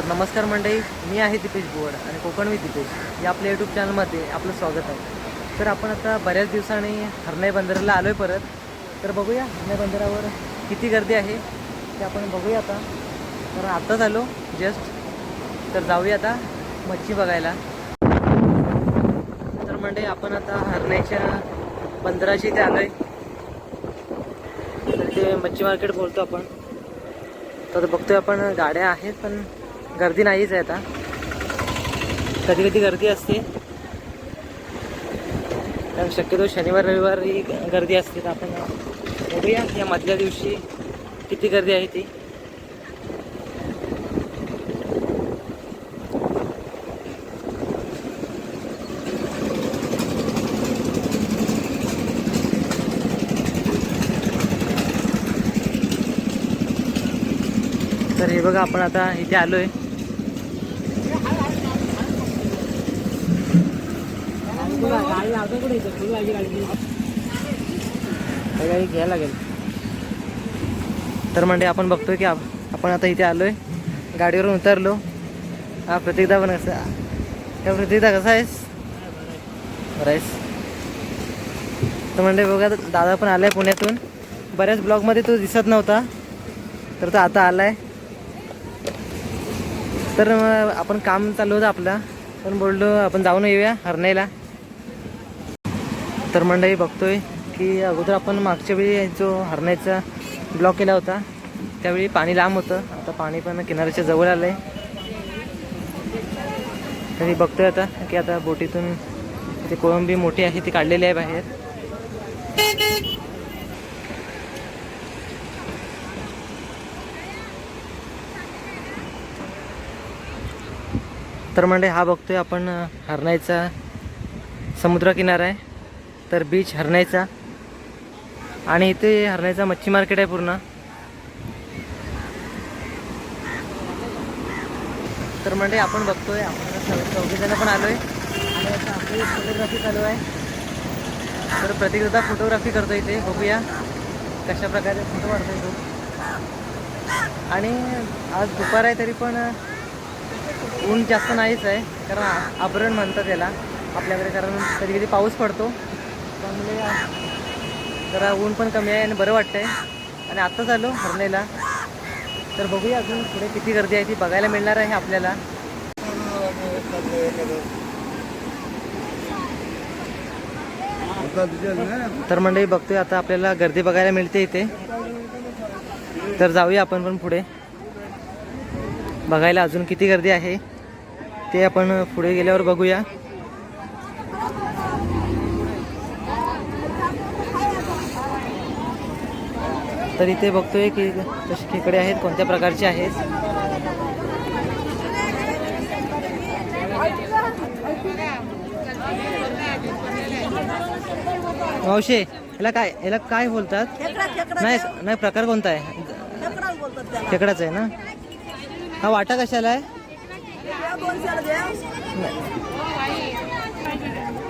तर नमस्कार मंडळी मी आहे दीपेश बोवड आणि कोकण विथ दीपेश या आपल्या यूट्यूब चॅनलमध्ये आपलं स्वागत आहे. तर आपण आता बऱ्याच दिवसांनी हरणाई बंदराला आलो आहे परत. तर बघूया हरणाई बंदरावर किती गर्दी आहे ते आपण बघूया आता. तर आत्ताच आलो जस्ट तर जाऊया आता मच्छी बघायला. तर मंडळी आपण आता हरणाईच्या बंदराशी इथे आलो आहे तर ते मच्छी मार्केट बोलतो आपण. तर बघतोय आपण गाड्या आहेत पण गर्दी नाहीच आहे आता. कधी कधी गर्दी असते. कारण शक्यतो शनिवार रविवारी गर्दी असते. तर आपण बघूया या मधल्या दिवशी किती गर्दी आहे ती. तर हे बघा आपण आता इथे आलो आहे घ्यायला लागेल. तर म्हणजे आपण बघतोय की आपण आता इथे आलोय. गाडीवरून उतरलो. हा प्रतीकदा पण कसा त्या प्रतीकदा कसा आहेस? बरं आहेस. तर म्हणजे बघा दादा पण आलाय पुण्यातून. बऱ्याच ब्लॉगमध्ये तो दिसत नव्हता. तर तो आता आलाय. तर आपण काम चालू होतं आपलं. पण बोललो आपण जाऊन येऊया हरणाईला तर मंडळी बघतोय की अगोदर आपण मागच्या वेळी जो हरण्याचा ब्लॉक केला होता त्यावेळी पाणी लांब होतं. आता पाणी पण किनाऱ्याच्या जवळ आलं आहे तरी बघतोय आता की आता बोटीतून ते कोळंबी मोठी आहे ती काढलेली आहे बाहेर. तर म्हणजे हा बघतोय आपण हरणाईचा समुद्र किनारा आहे. तर बीच हरणायचा. आणि इथे हरणायचा मच्छी मार्केट आहे पूर्ण. तर म्हणजे आपण बघतोय आपण आता चौघी पण आलोय. आणि आता आपली फोटोग्राफी चालू आहे. तर प्रत्येक दादा फोटोग्राफी करतो इथे बघूया कशा प्रकारे फोटो काढतोय तो. आणि आज दुपार आहे तरी पण ऊन जास्त नाहीच आहे कारण आभरण म्हणतात याला आपल्याकडे कारण कधी कधी पाऊस पडतो. त्यामुळे जरा ऊन पण कमी आहे आणि बरं वाटतंय. आणि आत्ताच आलो हरणेला तर बघूया अजून पुढे किती गर्दी आहे ती बघायला मिळणार आहे आपल्याला. तर मंडळी बघतोय आता आपल्याला गर्दी बघायला मिळते इथे. तर जाऊया आपण पण पुढे. बघायला अजून किती गर्दी आहे ते आपण पुढे गेल्यावर बघूया. तर इथे बघतोय की कशी खेकडे आहेत कोणत्या प्रकारचे आहेत. मावशे याला काय याला काय बोलतात? नाही नाही प्रकार कोणता आहे? खेकडाच आहे ना? हा वाटा कशाला आहे?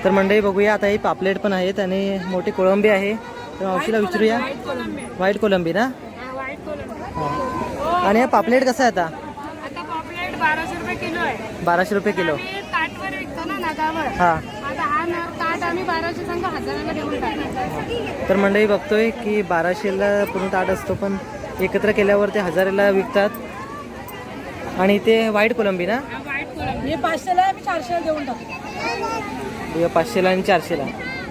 तर मंडळी बघूया आता ही पापलेट पण आहेत आणि मोठी कोळंबी आहे. तर मावशीला विचारूया. व्हाईट कोलंबी ना? हा. आणि हा पापलेट कसा आहे आता? आता पॉपलेट बाराशे रुपये किलो. आहे बाराशे रुपये किलो आम्ही ताटवर विकतो ना नगावर हा. आता हा न ताट आम्ही बाराशे संघ हजाराला देऊन टाकतो तर मंडळी बघतोय की बाराशेला पूर्ण ताट असतो पण एकत्र केल्यावर ते हजाराला विकतात. आणि ते व्हाईट कोलंबी ना? हा व्हाईट कोलम हे पाचशेला आहे, आम्ही चारशेला देऊन टाकतो. हे पाचशेला आणि चारशेला.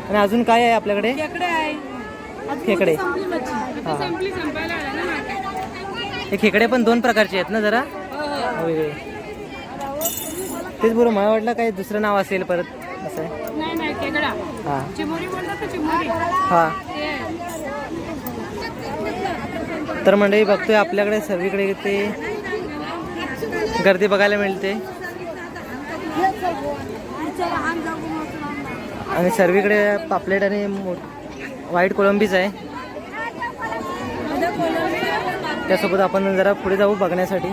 आणि अजून काय आहे आपल्याकडे? खेकडे आहे. खेकडे. संपली मच्छी. आता संपली संपायला आला ना मार्केट हे खेकडे पण दोन प्रकारचे आहेत ना जरा? वेगळे तेच बरोबर मला वाटलं काय दुसरं नाव असेल परत. असं आहे. नाही नाही खेकडा. हां. हां. तर मंडळी बघतोय आपल्याकडे सर्वीकडे ते गर्दी बघायला मिळते. आणि सर्वीकडे पापलेट आणि व्हाईट कोळंबीच आहे. त्यासोबत आपण जरा पुढे जाऊ बघण्यासाठी.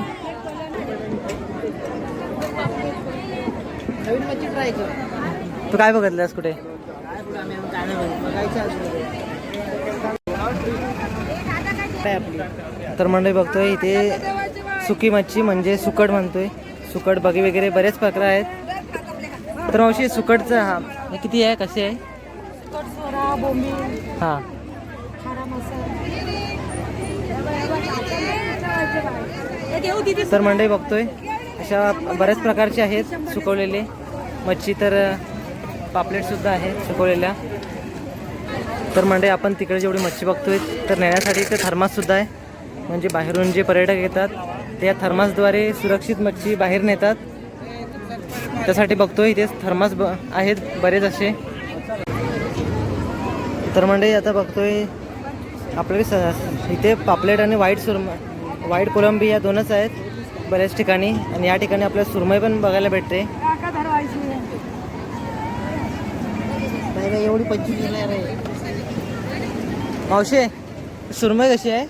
तू काय बघितलंस कुठे? तर मंडळी बघतोय इथे सुकी मच्छी म्हणजे सुकट म्हणतोय. सुकट बगी वगैरे बरेच प्रकार आहेत. तर मावशी सुकटचं हे किती आहे? कसे आहे? बोंबी हां. मसाला. तर मंडई बघतोय अशा बऱ्याच प्रकारचे आहेत सुकवलेले. मच्छी तर पापलेटसुद्धा आहेत सुकवलेल्या. तर मंडई आपण तिकडे जेवढी मच्छी बघतोय तर नेण्यासाठी ते थर्माससुद्धा आहे. म्हणजे बाहेरून जे पर्यटक येतात ते या थर्मासद्वारे सुरक्षित मच्छी बाहेर नेतात. त्यासाठी बघतोय इथे थर्मास ब आहेत बरेच असे. तर मंडई आता बघतोय आपल्याकडे स इथे पापलेट आणि व्हाईट सुरम व्हाईट कोलंबी या दोनच आहेत बऱ्याच ठिकाणी आणि या ठिकाणी आपल्याला सुरमई पण बघायला भेटते. एवढी पंचवीस नाही रे. सुरमई कशी आहे?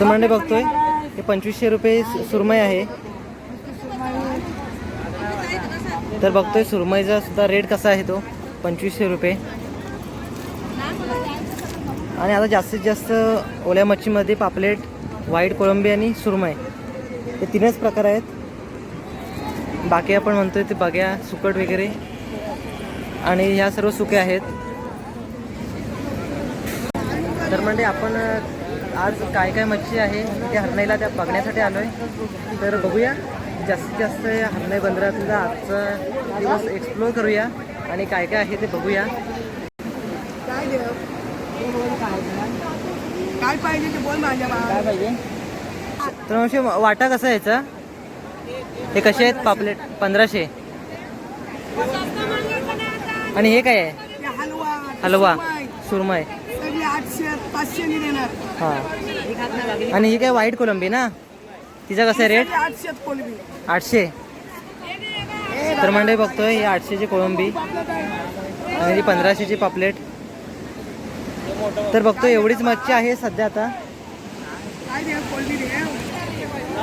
तर मंडई बघतोय हे पंचवीसशे रुपये सुरमई आहे. तर बघतोय सुरमईचा सुद्धा रेट कसा आहे तो पंचवीसशे रुपये. आणि आता जास्तीत जास्त ओल्या मच्छीमध्ये पापलेट व्हाईट कोळंबी आणि सुरमई. हे तीनच प्रकार आहेत. बाकी आपण म्हणतोय ते बघ्या सुकट वगैरे. आणि ह्या सर्व सुके आहेत. तर म्हणजे आपण आज काय काय मच्छी आहे ते हरणाईला त्या बघण्यासाठी आलो आहे तर बघूया. जास्तीत जास्त हरणाई बंदरातला आजचा दिवस एक्सप्लोर करूया आणि काय काय आहे ते बघूया काय देव काय पाहिजे ते बोल माझ्या काय पाहिजे? तर मावशी वाटा कसा आहे याचा हे कसे आहेत पापलेट? पंधराशे. आणि हे काय आहे? हलवा हलवा सुरमई, सुरमई. सगळे आठशे पाचशे नि देणार. हां. आणि ही काय व्हाईट कोलंबी ना? तिचा कसा आहे रेट आठशे कोलबी. आठशे. तर मंडई बघतोय ही आठशेची कोळंबी आणि ती पंधराशेची पापलेट. तर बघतो एवढीच मच्छी आहे सध्या आता.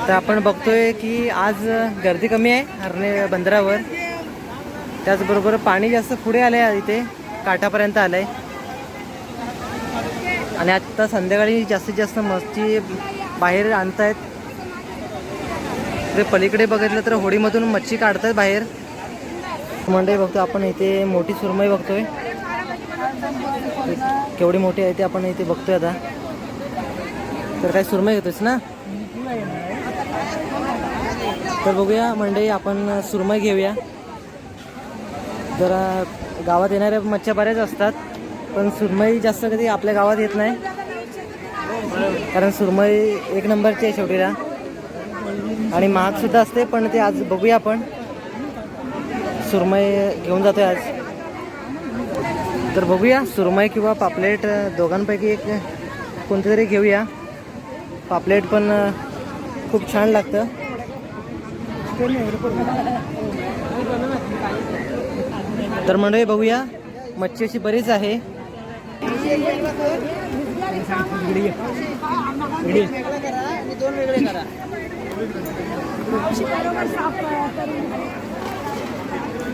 तर आपण बघतोय की आज गर्दी कमी आहे हरणे बंदरावर. त्याचबरोबर पाणी जास्त पुढे आलं आहे इथे काठापर्यंत आलं आहे आणि आता संध्याकाळी जास्तीत जास्त मच्छी बाहेर आणतायत. इकडे पलीकडे बघितलं तर होडीमधून मच्छी काढतात बाहेर. मंडई बघतो आपण इथे मोठी सुरमई बघतोय. केवढी मोठी आहे ते आपण इथे बघतोय आता. तर काय सुरमई घेतोयस ना? तर बघूया मंडई आपण सुरमई घेऊया. जरा गावात येणाऱ्या मच्छ्या बऱ्याच असतात पण सुरमई जास्त कधी आपल्या गावात येत नाही. कारण सुरमई एक नंबरची आहे शेवटीला. आणि महाग सुद्धा असते पण ते आज बघूया आपण. सुरमई घेऊन जातोय आज. तर बघूया सुरमई किंवा पापलेट दोघांपैकी एक कोणतं तरी घेऊया. पापलेट पण खूप छान लागतं. तर मंडळी बघूया मच्छी अशी बरीच आहे.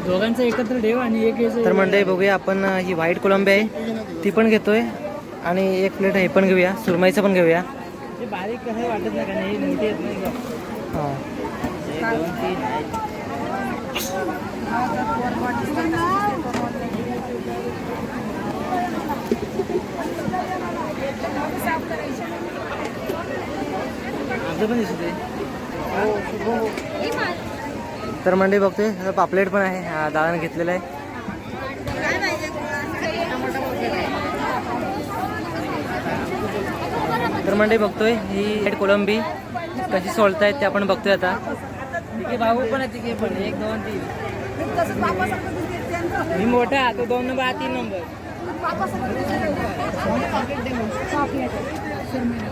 दोघांचं एकत्र ठेव आणि एक तर मंडळी बघूया आपण ही व्हाईट कोलंबी आहे ती पण घेतोय. आणि एक प्लेट हे पण घेऊया सुरमईचं पण घेऊया. बारीक कसं वाटत नाही का नाही मोठी हां. पण दिसत तर मंडळी बघतोय पापलेट पण आहे हा दादाने घेतलेला आहे. तर मंडळी बघतोय ही कोलंबी कशी सोलतायत ते आपण बघतोय आता. तिथे भाऊ पण आहे तिथे पण एक दोन तीन. मी मोठा तो दोन नंबर हा तीन नंबर.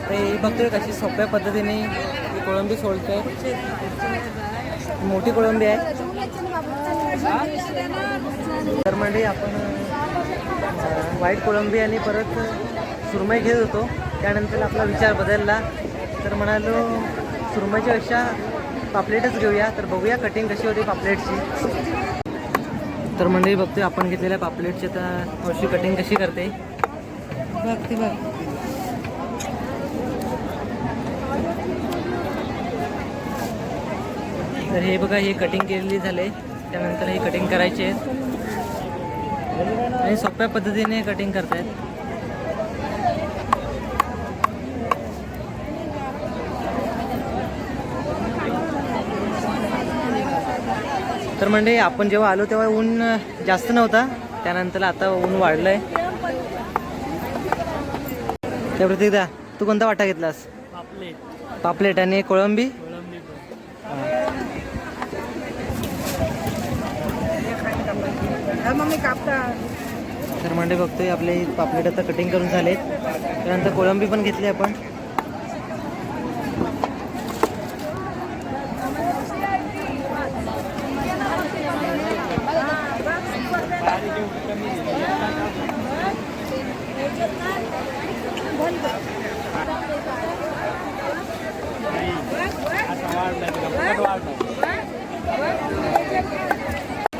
तर ही बघतोय कशी सोप्या पद्धतीने ही कोळंबी सोलतोय. मोठी कोळंबी आहे. तर म्हणजे आपण वाईट व्हाईट कोळंबी आणि परत सुरमई घेत होतो. त्यानंतर आपला विचार बदलला. तर म्हणालो सुरमईच्या पेक्षा पापलेटच घेऊया. तर बघूया कटिंग कशी होती पापलेटची. तर मंडळी बघतोय आपण घेतलेल्या पापलेटची आता थोडीशी कटिंग कशी करते. बघते बघ तर हे बघा हे कटिंग केलेली झाले. त्यानंतर हे कटिंग करायचे आहेत. आणि सोप्या पद्धतीने कटिंग करतायत. तर म्हणजे आपण जेव्हा आलो तेव्हा ऊन जास्त नव्हता. त्यानंतर आता ऊन वाढलंय. त्या प्रतीकदा तू कोणता वाटा घेतलास? पापलेट आणि कोळंबी? तर मंडे बघतोय आपले पापलेट आता कटिंग करून झालेत. त्यानंतर कोळंबी पण घेतली आपण.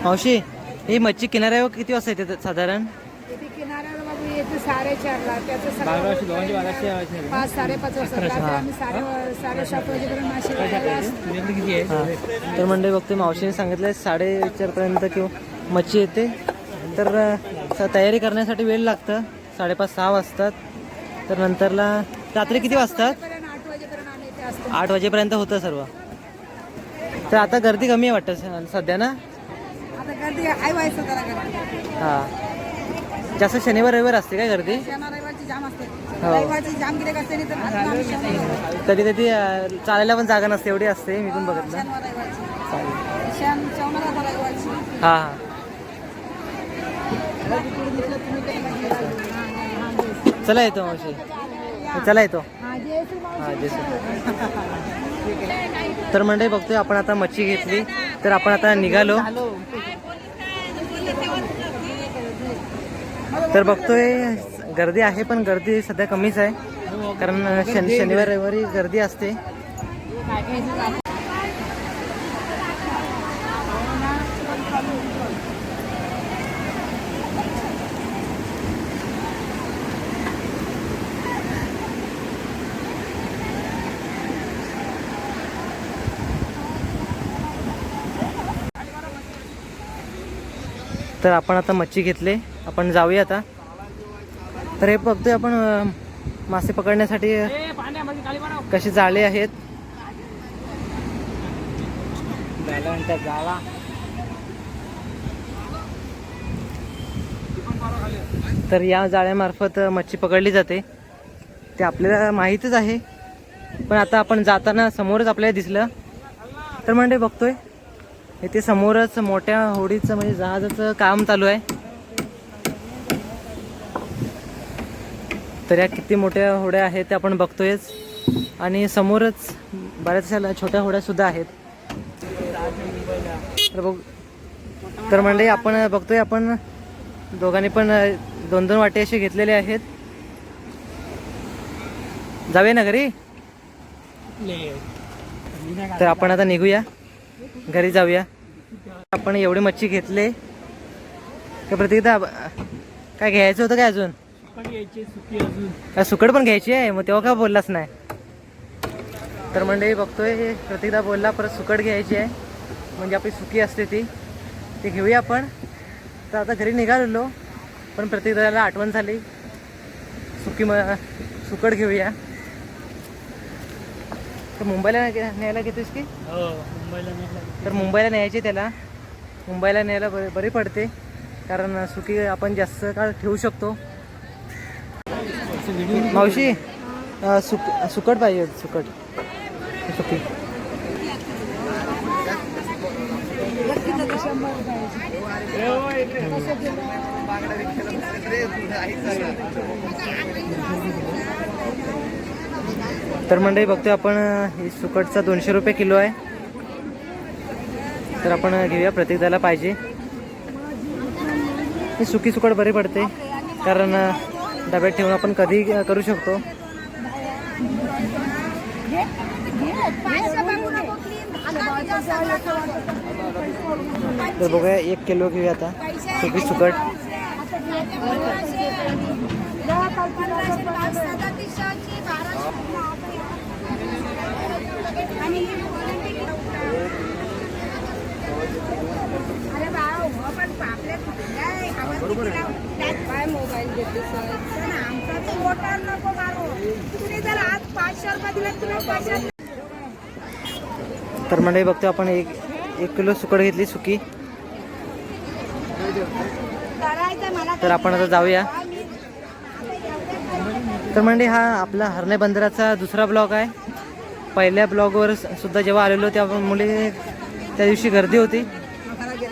मावशी ही मच्छी किनाऱ्यावर किती वाजता येते साधारण? इथे किनाऱ्याला बाबू येते साडेचारला. त्याचं बाराशे सकाळी दोनशे बाराशे आवाज पाच साडेपाच वाजता. रात्री आम्ही साडे साडेसात वाजेपर्यंत मासे धरायला असतो. तुझ्याकडे किती आहे? हां. तर म्हणजे बघते मावशीने सांगितलं साडेचारपर्यंत किंवा मच्छी येते. तर अं, स- तयारी करण्यासाठी वेळ लागतं. साडेपाच सहा वाजतात. तर नंतरला रात्री किती वाजतात? पर्यंत आठ वाजेपर्यंत आम्ही इथे असतो. आठ वाजेपर्यंत होतं सर्व. तर आता गर्दी कमी आहे वाटतं स- सध्या ना? गर्दी आहे व्हायचं जरा गर्दी. हां. जास्त शनिवार रविवार असते काय गर्दी? शनिवार रविवारची जाम असते. हो. रविवारची जाम गिरेक असते नाही तर आता आम्ही शनिवार. कधी कधी अं, चालायला पण जागा नसते एवढी असते मी पण बघितलं शनिवार रविवारची. चालेल. शन शनिवार आता रविवारची. हां हां. चला येतो मावशी. चला येतो. हा तर मंडळी बघतोय आपण आता मच्छी घेतली. तर आपण आता निघालो. तर बघतोय गर्दी आहे पण गर्दी सध्या कमीच आहे. कारण शनि शनिवार रविवारी गर्दी असते. तर आपण आता मच्छी घेतले. आपण जाऊया आता. तर हे बघतोय आपण मासे पकडण्यासाठी कसे जाळे आहेत. तर या जाळ्यामार्फत मच्छी पकडली जाते. ते आपल्याला माहीतच आहे. पण आता आपण जाताना समोरच आपल्याला दिसलं. तर म्हणजे बघतोय. इथे समोरच मोठ्या होडीचं म्हणजे जहाजाचं काम चालू आहे. तर या किती मोठ्या होड्या आहेत त्या आपण बघतोयच. आणि समोरच बऱ्याचशा छोट्या होड्यासुद्धा आहेत. तर बघ तर म्हणजे आपण बघतोय आपण दोघांनी पण दोन दोन वाटे असे घेतलेले आहेत. जाऊया ना घरी? तर आपण आता निघूया. घरी जाऊया. आपण एवढी मच्छी घेतले. का प्रतीकदा काय घ्यायचं होतं काय अजून? काय सुकट पण घ्यायची आहे? मग तेव्हा का बोललाच नाही? तर मंडळी बघतोय प्रतीकदा बोलला परत सुकट घ्यायची आहे. म्हणजे आपली सुकी असते ती. ती घेऊया आपण. तर आता घरी निघालेलो पण प्रतीकदाला आठवण झाली. सुकी म सुकट घेऊया. तर मुंबईला न्या- न्यायला घेतोस की? हो मुंबईला तर मुंबईला न्यायची त्याला. मुंबईला न्यायला बरी बरी पडते. कारण सुकी आपण जास्त काळ ठेवू शकतो. मावशी सुक सुकट पाहिजे सुकट. सुकी तर मंडळी बघतोय आपण ही सुकटचा दोनशे रुपये किलो आहे. तर आपण घेऊया प्रत्येक पाहिजे. ही सुकी सुकट बरी पडते. कारण डब्यात ठेवून आपण कधी करू शकतो. तर बघूया एक किलो घेऊया आता. सुकी सुकट. अरे मोबाईल नको तुम्ही जर आज पाचशे रुपये दिले तुला पाचशे तर म्हणजे बघतो आपण एक एक किलो सुकड घेतली सुकी. तर आपण आता जाऊया. तर म्हणजे हा आपला हरणे बंदराचा दुसरा ब्लॉग आहे. पहिल्या ब्लॉगवर सुद्धा जेव्हा आलेलो त्यामुळे त्या दिवशी गर्दी होती.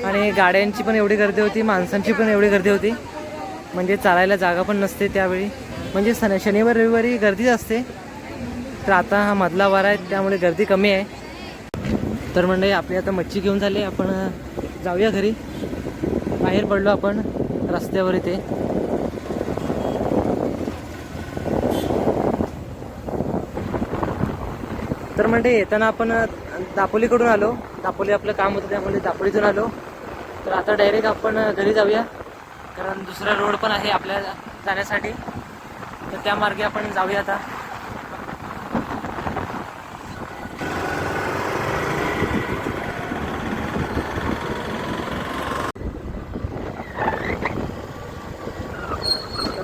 आणि गाड्यांची पण एवढी गर्दी होती माणसांची पण एवढी गर्दी होती. म्हणजे चालायला जागा पण नसते त्यावेळी. म्हणजे सन शनिवार रविवारी गर्दीच असते. तर आता हा मधला वारा आहे त्यामुळे गर्दी कमी आहे. तर म्हणजे आपली आता मच्छी घेऊन झाली आपण जाऊया घरी. बाहेर पडलो आपण रस्त्यावर इथे. तर म्हणजे येताना आपण दापोलीकडून आलो. दापोली आपलं काम होतं त्यामुळे दापोलीतून आलो. तर आता डायरेक्ट आपण घरी जाऊया. कारण दुसरा रोड पण आहे आपल्या जाण्यासाठी. तर त्या मार्गे आपण जाऊया आता.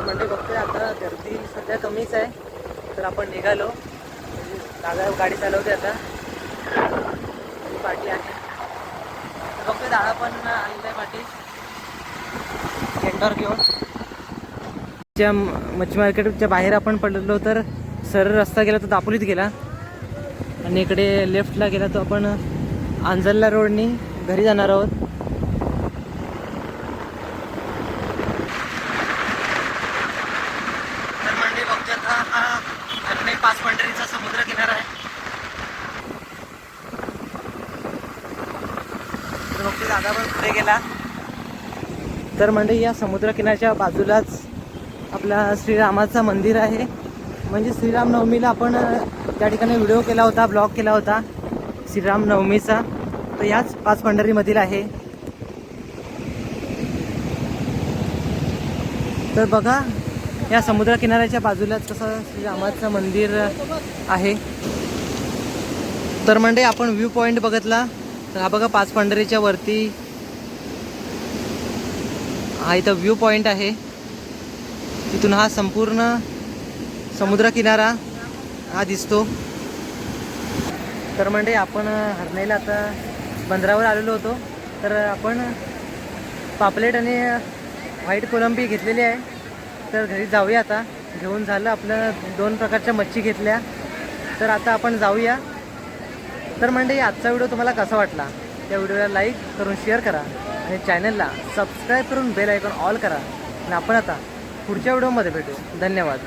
म्हणजे बघतोय आता गर्दी सध्या कमीच आहे. तर आपण निघालो. दादा गाडी चालवते आता. पाठी आहे. तर दादा पण आलेला आहे पाठी. टेंडर घेऊन. त्या मच्छी मार्केटच्या बाहेर आपण पडलेलो तर सरळ रस्ता गेला तर दापोलीत गेला. आणि इकडे लेफ्टला गेला तो आपण आंजलला रोडनी घरी जाणार आहोत तर म्हणजे बघतोय आता हा हरणे पाच पंढरीचा समुद्र किनारा आहे तर बघतोय दादा पण पुढे गेला. तर म्हणजे या समुद्रकिनाऱ्याच्या बाजूलाच आपला श्रीरामाचं मंदिर आहे. म्हणजे श्रीरामनवमीला आपण त्या ठिकाणी व्हिडिओ केला होता ब्लॉग केला होता श्रीरामनवमीचा. तर याच पाच पंढरीमधील आहे. तर बघा या समुद्रकिनाऱ्याच्या बाजूलाच कसं श्रीरामाचं मंदिर आहे. तर म्हणजे आपण व्ह्यू पॉईंट बघितला. तर हा बघा पाच पंढरीच्या वरती हा इथं व्ह्यू पॉईंट आहे. तिथून हा संपूर्ण समुद्रकिनारा हा दिसतो. तर म्हणजे आपण हरणेला आता बंदरावर आलेलो होतो. तर आपण पापलेट आणि व्हाईट कोलंबी घेतलेली आहे. तर घरी जाऊया आता. घेऊन झालं आपलं दोन प्रकारच्या मच्छी घेतल्या. तर आता आपण जाऊया. तर म्हणजे आजचा व्हिडिओ तुम्हाला कसा वाटला? त्या व्हिडिओला लाईक करून शेअर करा आणि चॅनलला सबस्क्राईब करून बेल आयकॉन ऑल करा. आणि आपण आता पुढच्या व्हिडिओमध्ये भेटू. धन्यवाद.